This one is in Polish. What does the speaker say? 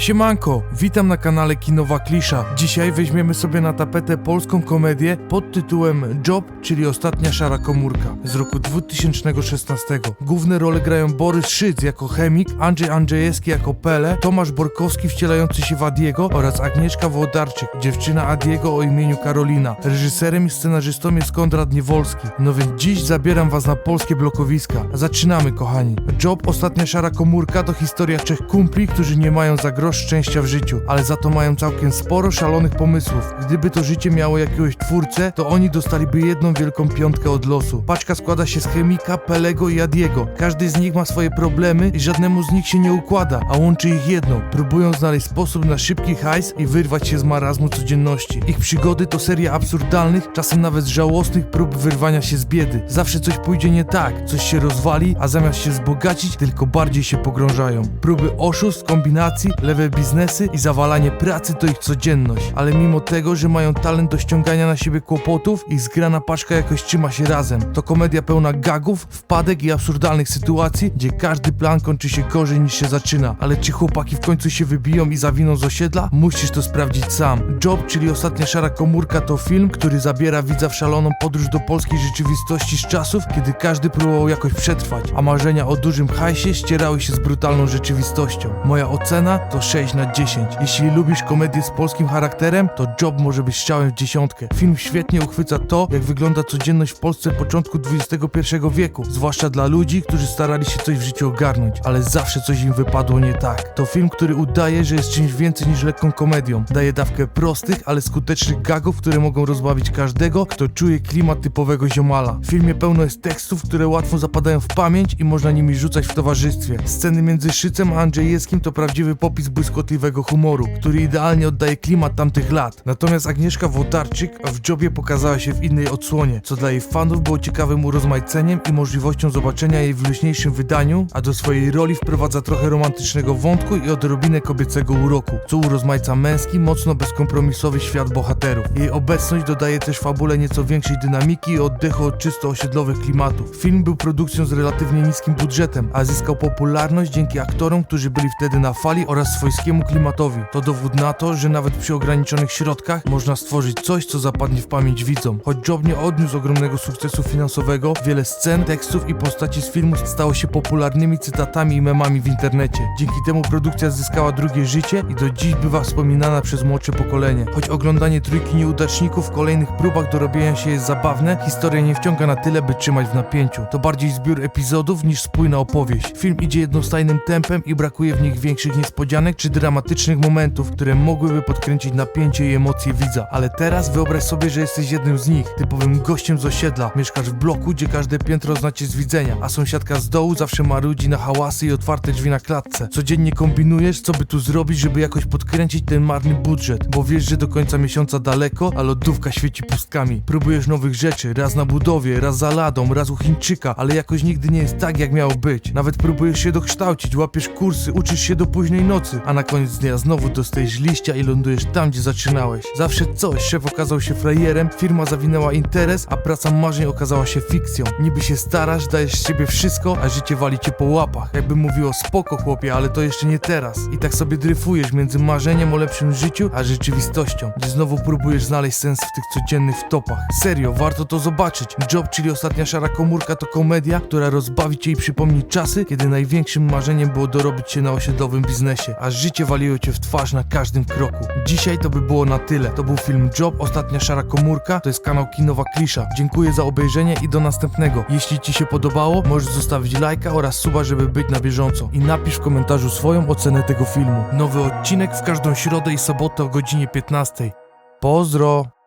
Siemanko, witam na kanale Kinowa Klisza. Dzisiaj weźmiemy sobie na tapetę polską komedię pod tytułem Job, czyli Ostatnia Szara Komórka z roku 2016. Główne role grają Borys Szyc jako chemik, Andrzej Andrzejewski jako Pele, Tomasz Borkowski wcielający się w Adiego oraz Agnieszka Włodarczyk, dziewczyna Adiego o imieniu Karolina. Reżyserem i scenarzystą jest Konrad Niewolski. No więc dziś zabieram was na polskie blokowiska. Zaczynamy, kochani. Job, Ostatnia Szara Komórka to historia trzech kumpli, którzy nie mają za szczęścia w życiu, ale za to mają całkiem sporo szalonych pomysłów. Gdyby to życie miało jakiegoś twórcę, to oni dostaliby jedną wielką piątkę od losu. Paczka składa się z chemika, Pelego i Adiego. Każdy z nich ma swoje problemy i żadnemu z nich się nie układa, a łączy ich jedno. Próbują znaleźć sposób na szybki hajs i wyrwać się z marazmu codzienności. Ich przygody to seria absurdalnych, czasem nawet żałosnych prób wyrwania się z biedy. Zawsze coś pójdzie nie tak, coś się rozwali, a zamiast się wzbogacić, tylko bardziej się pogrążają. Próby oszustw, kombinacji, lewe biznesy i zawalanie pracy to ich codzienność. Ale mimo tego, że mają talent do ściągania na siebie kłopotów, ich zgrana paczka jakoś trzyma się razem. To komedia pełna gagów, wpadek i absurdalnych sytuacji, gdzie każdy plan kończy się gorzej niż się zaczyna. Ale czy chłopaki w końcu się wybiją i zawiną z osiedla? Musisz to sprawdzić sam. Job, czyli Ostatnia Szara Komórka to film, który zabiera widza w szaloną podróż do polskiej rzeczywistości z czasów, kiedy każdy próbował jakoś przetrwać, a marzenia o dużym hajsie ścierały się z brutalną rzeczywistością. Moja ocena to 6 na 10. Jeśli lubisz komedię z polskim charakterem, to Job może być strzałem w dziesiątkę. Film świetnie uchwyca to, jak wygląda codzienność w Polsce początku XXI wieku, zwłaszcza dla ludzi, którzy starali się coś w życiu ogarnąć, ale zawsze coś im wypadło nie tak. To film, który udaje, że jest czymś więcej niż lekką komedią. Daje dawkę prostych, ale skutecznych gagów, które mogą rozbawić każdego, kto czuje klimat typowego ziomala. W filmie pełno jest tekstów, które łatwo zapadają w pamięć i można nimi rzucać w towarzystwie. Sceny między Szycem a Andrzejewskim to prawdziwy popis błyskotliwego humoru, który idealnie oddaje klimat tamtych lat. Natomiast Agnieszka Włodarczyk w Jobie pokazała się w innej odsłonie, co dla jej fanów było ciekawym urozmaiceniem i możliwością zobaczenia jej w luźniejszym wydaniu, a do swojej roli wprowadza trochę romantycznego wątku i odrobinę kobiecego uroku, co urozmaica męski, mocno bezkompromisowy świat bohaterów. Jej obecność dodaje też fabule nieco większej dynamiki i oddechu od czysto osiedlowych klimatów. Film był produkcją z relatywnie niskim budżetem, a zyskał popularność dzięki aktorom, którzy byli wtedy na fali oraz swojskiemu klimatowi. To dowód na to, że nawet przy ograniczonych środkach można stworzyć coś, co zapadnie w pamięć widzom. Choć Job nie odniósł ogromnego sukcesu finansowego, wiele scen, tekstów i postaci z filmu stało się popularnymi cytatami i memami w internecie. Dzięki temu produkcja zyskała drugie życie i do dziś bywa wspominana przez młodsze pokolenie. Choć oglądanie trójki nieudaczników w kolejnych próbach dorobienia się jest zabawne, historia nie wciąga na tyle, by trzymać w napięciu. To bardziej zbiór epizodów niż spójna opowieść. Film idzie jednostajnym tempem i brakuje w nich większych niespodzianek czy dramatycznych momentów, które mogłyby podkręcić napięcie i emocje widza. Ale teraz wyobraź sobie, że jesteś jednym z nich, typowym gościem z osiedla. Mieszkasz w bloku, gdzie każde piętro znacie z widzenia, a sąsiadka z dołu zawsze marudzi na hałasy i otwarte drzwi na klatce. Codziennie kombinujesz, co by tu zrobić, żeby jakoś podkręcić ten marny budżet, bo wiesz, że do końca miesiąca daleko, a lodówka świeci pustkami. Próbujesz nowych rzeczy, raz na budowie, raz za ladą, raz u Chińczyka, ale jakoś nigdy nie jest tak, jak miało być. Nawet próbujesz się dokształcić, łapiesz kursy, uczysz się do późnej nocy, a na koniec dnia znowu dostajesz liścia i lądujesz tam, gdzie zaczynałeś. Zawsze coś, szef okazał się frajerem, firma zawinęła interes, a praca marzeń okazała się fikcją. Niby się starasz, dajesz z siebie wszystko, a życie wali cię po łapach. Jakby mówiło spoko chłopie, ale to jeszcze nie teraz. I tak sobie dryfujesz między marzeniem o lepszym życiu, a rzeczywistością, gdzie znowu próbujesz znaleźć sens w tych codziennych wtopach. Serio, warto to zobaczyć. Job, czyli Ostatnia Szara Komórka to komedia, która rozbawi cię i przypomni czasy, kiedy największym marzeniem było dorobić się na osiedlowym biznesie, życie waliło cię w twarz na każdym kroku. Dzisiaj to by było na tyle. To był film Job, Ostatnia Szara Komórka, to jest kanał Kinowa Klisza. Dziękuję za obejrzenie i do następnego. Jeśli ci się podobało, możesz zostawić lajka oraz suba, żeby być na bieżąco. I napisz w komentarzu swoją ocenę tego filmu. Nowy odcinek w każdą środę i sobotę o godzinie 15. Pozdro!